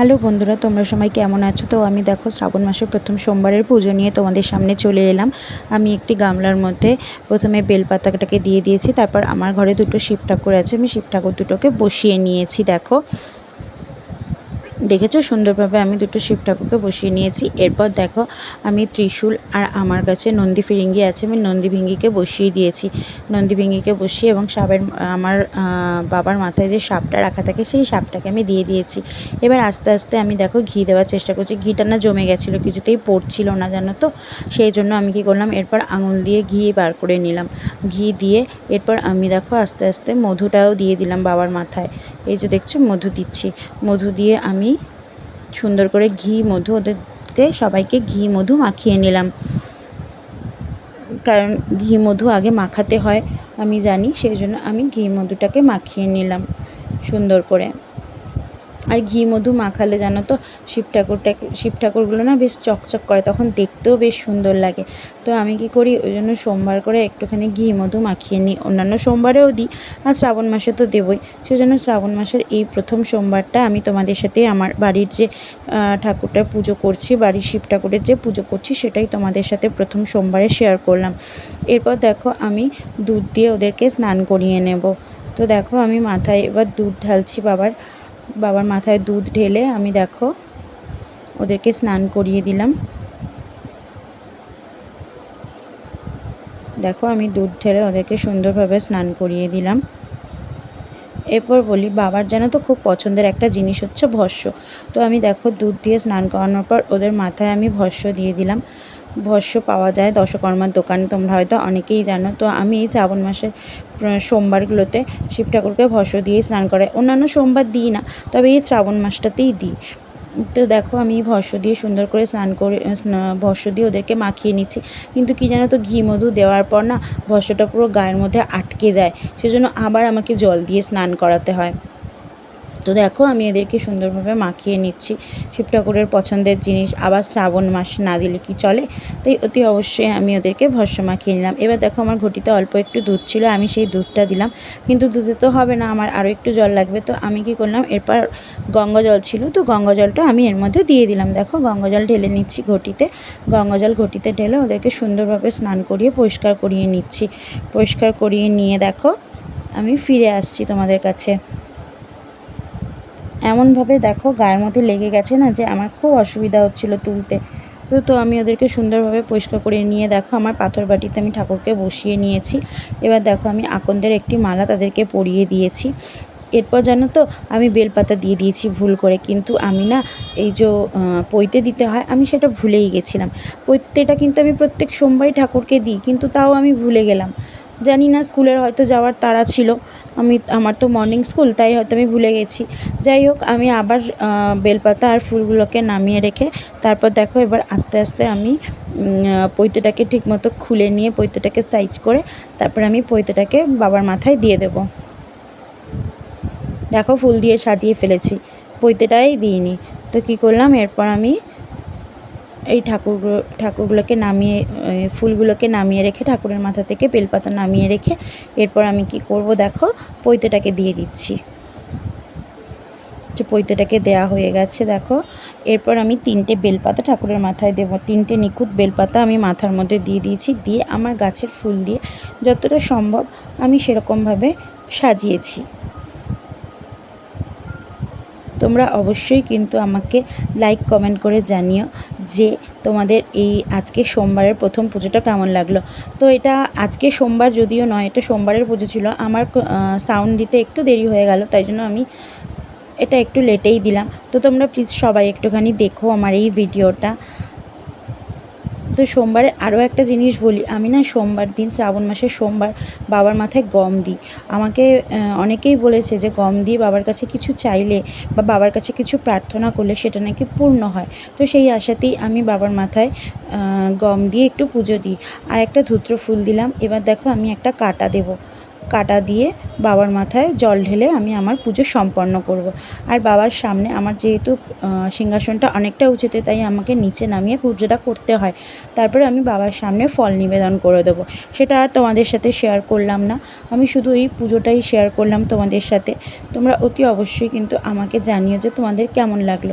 Hello বন্ধুরা, তোমরা সবাই কেমন আছো? তো আমি দেখো, শ্রাবণ মাসের প্রথম সোমবারের পুজো নিয়ে তোমাদের সামনে চলে এলাম। আমি একটি গামলার মধ্যে প্রথমে বেলপাতাটাকে দিয়ে দিয়েছি, তারপর আমার ঘরে দুটো শিব ঠাকুর আছে, আমি শিব ঠাকুর দুটোকে বসিয়ে নিয়েছি, দেখো। দেখেছ? সুন্দরভাবে আমি দুটো শিব ঠাকুরকে বসিয়ে নিয়েছি। এরপর দেখো, আমি ত্রিশূল আর আমার কাছে নন্দী ফিরিঙ্গি আছে, আমি নন্দী ভিঙ্গিকে বসিয়ে দিয়েছি। নন্দী ভিঙ্গিকে বসিয়ে এবং সাপের আমার বাবার মাথায় যে সাপটা রাখা থাকে, সেই সাপটাকে আমি দিয়ে দিয়েছি। এবার আস্তে আস্তে আমি দেখো, ঘি দেওয়ার চেষ্টা করছি। ঘিটা না জমে গেছিল, কিছুতেই পড়ছিল না, জানো তো? সেই জন্য আমি কি করলাম, এরপর আঙুল দিয়ে ঘি বার করে নিলাম। ঘি দিয়ে এরপর আমি দেখো, আস্তে আস্তে মধুটাও দিয়ে দিলাম বাবার মাথায়। এই যে দেখছ, মধু দিচ্ছি। মধু দিয়ে আমি সুন্দর করে ঘি, মধু ওদেরকে সবাইকে ঘি, মধু মাখিয়ে নিলাম। কারণ ঘি, মধু আগে মাখাতে হয়, আমি জানি, সেই জন্য আমি ঘি, মধুটাকে মাখিয়ে নিলাম সুন্দর করে। আর ঘি মধু মাখালে জানো তো, শিব ঠাকুরটা শিব ঠাকুরগুলো না বেশ চকচক করে, তখন দেখতেও বেশ সুন্দর লাগে। তো আমি কি করি, ওই জন্য সোমবার করে একটুখানি ঘি মধু মাখিয়ে নিই। অন্যান্য সোমবারেও দিই, আর শ্রাবণ মাসে তো দেবই। সেজন্য শ্রাবণ মাসের এই প্রথম সোমবারটা আমি তোমাদের সাথে আমার বাড়ির যে ঠাকুরটার পুজো করছি, বাড়ির শিব ঠাকুরের যে পুজো করছি, সেটাই তোমাদের সাথে প্রথম সোমবারে শেয়ার করলাম। এরপর দেখো আমি দুধ দিয়ে ওদেরকে স্নান করিয়ে নেব। তো দেখো আমি মাথায় এবার দুধ ঢালছি বাবার বাবার মাথায় দুধ ঢেলে আমি দেখো ওদেরকে স্নান করিয়ে দিলাম। দেখো আমি দুধ ঢেলে ওদেরকে সুন্দরভাবে স্নান করিয়ে দিলাম। এরপর বলি, বাবার যেন তো খুব পছন্দের একটা জিনিস হচ্ছে ভস্য। তো আমি দেখো দুধ দিয়ে স্নান করানোর পর ওদের মাথায় আমি ভস্য দিয়ে দিলাম। ভস্য পাওয়া যায়, দশকর্মার দোকানে। তোমরা হয়তো অনেকেই জানো। তো আমি এই শ্রাবণ মাসের সোমবারগুলোতে শিব ঠাকুরকে ভস্য দিয়ে স্নান করাই। অন্যান্য সোমবার দিই না, তবে এই শ্রাবণ মাসটাতেই দিই। তো দেখো, আমি ভস্য দিয়ে সুন্দর করে স্নান করে ভস্য দিয়ে ওদেরকে মাখিয়ে নিচ্ছি। কিন্তু কী জানো তো, ঘি, মধু দেওয়ার পর না, ভস্যটা পুরো গায়ের মধ্যে আটকে যায়। সেজন্য আবার আমাকে জল দিয়ে স্নান করাতে হয়। তো দেখো, আমি এদেরকে সুন্দরভাবে মাখিয়ে নিচ্ছি। শিব ঠাকুরের পছন্দের জিনিস আবার শ্রাবণ মাস না দিলে কি চলে? তাই অতি অবশ্যই আমি ওদেরকে ভস্য মাখিয়ে নিলাম। এবার দেখো, আমার ঘটিতে অল্প একটু দুধ ছিল, আমি সেই দুধটা দিলাম। কিন্তু দুধে তো হবে না, আমার আরও একটু জল লাগবে। তো আমি কি করলাম, এরপর গঙ্গা জল ছিল, তো গঙ্গা জলটা আমি এর মধ্যে দিয়ে দিলাম। দেখো গঙ্গা জল ঢেলে নিচ্ছি ঘটিতে। গঙ্গা জল ঘটিতে ঢেলে ওদেরকে সুন্দরভাবে স্নান করিয়ে পরিষ্কার করিয়ে নিচ্ছি। পরিষ্কার করিয়ে নিয়ে দেখো, আমি ফিরে আসছি তোমাদের কাছে। এমনভাবে দেখো গায়ের মধ্যে লেগে গেছে না যে আমার খুব অসুবিধা হচ্ছিল তুলতে। তো তো আমি ওদেরকে সুন্দরভাবে পরিষ্কার করে নিয়ে দেখো, আমার পাথর বাটিতে আমি ঠাকুরকে বসিয়ে নিয়েছি। এবার দেখো আমি আকন্দের একটি মালা তাদেরকে পরিয়ে দিয়েছি। এরপর জানো তো, আমি বেলপাতা দিয়ে দিয়েছি ভুল করে। কিন্তু আমি না এই যে পৈতে দিতে হয়, আমি সেটা ভুলেই গেছিলাম। পৈতেটা কিন্তু আমি প্রত্যেক সোমবারই ঠাকুরকে দিই, কিন্তু তাও আমি ভুলে গেলাম। জানি না স্কুলের হয়তো যাওয়ার তাড়া ছিল। আমি, আমার তো মর্নিং স্কুল তাই হয়তো আমি ভুলে গেছি। যাই হোক, আমি আবার বেলপাতা আর ফুলগুলোকে নামিয়ে রেখে, তারপর দেখো এবার আস্তে আস্তে আমি পৈতেটাকে ঠিকমতো খুলে নিয়ে, পৈতেটাকে সাইজ করে, তারপর আমি পৈতেটাকে বাবার মাথায় দিয়ে দেব। দেখো ফুল দিয়ে সাজিয়ে ফেলেছি, পৈতেটাই দিইনি। তো কী করলাম, এরপর আমি এই ঠাকুরগুলো, ঠাকুরগুলোকে নামিয়ে ফুলগুলোকে নামিয়ে রেখে ঠাকুরের মাথা থেকে বেলপাতা নামিয়ে রেখে এরপর আমি কি করব দেখো? পৈতেটাকে দিয়ে দিচ্ছি। যে পৈতেটাকে দেয়া হয়ে গেছে, দেখো। এরপর আমি তিনটে বেলপাতা ঠাকুরের মাথায় দেবো। তিনটে নিখুঁত বেলপাতা আমি মাথার মধ্যে দিয়ে দিয়েছি, দিয়ে আমার গাছের ফুল দিয়ে যতটা সম্ভব আমি সেরকমভাবে সাজিয়েছি। তোমরা অবশ্যই কিন্তু আমাকে লাইক কমেন্ট করে জানিও। যে তোমাদের এই আজকে সোমবারের প্রথম পুজোটা কেমন লাগল। তো এটা আজকে সোমবার যদিও নয়, এটা সোমবারের পুজো ছিল। আমার সাউন্ড দিতে একটু দেরি হয়ে গেল, তাই জন্য আমি এটা একটু লেটেই দিলাম। তো তোমরা প্লিজ সবাই একটুখানি দেখো আমার এই ভিডিওটা তো সোমবারে আরও একটা জিনিস বলি, আমি না সোমবার দিন শ্রাবণ মাসের সোমবার বাবার মাথায় গম দিই। আমাকে অনেকেই বলেছে যে গম দিয়ে বাবার কাছে কিছু চাইলে বা বাবার কাছে কিছু প্রার্থনা করলে সেটা নাকি পূর্ণ হয়। তো সেই আশাতেই আমি বাবার মাথায় গম দিয়ে একটু পুজো দিই। আর একটা ধুত্র ফুল দিলাম। এবার দেখো আমি একটা কাটা দেবো। কাটা দিয়ে বাবার মাথায় জল ঢেলে আমি আমার পুজো সম্পন্ন করব। আর বাবার সামনে আমার যেহেতু সিংহাসনটা অনেকটা উঁচুতে, তাই আমাকে নিচে নামিয়ে পুজোটা করতে হয়। তারপরে আমি বাবার সামনে ফল নিবেদন করে দেবো। সেটা আর তোমাদের সাথে শেয়ার করলাম না। আমি শুধু এই পুজোটাই শেয়ার করলাম তোমাদের সাথে। তোমরা অতি অবশ্যই কিন্তু আমাকে জানিও যে তোমাদের কেমন লাগল।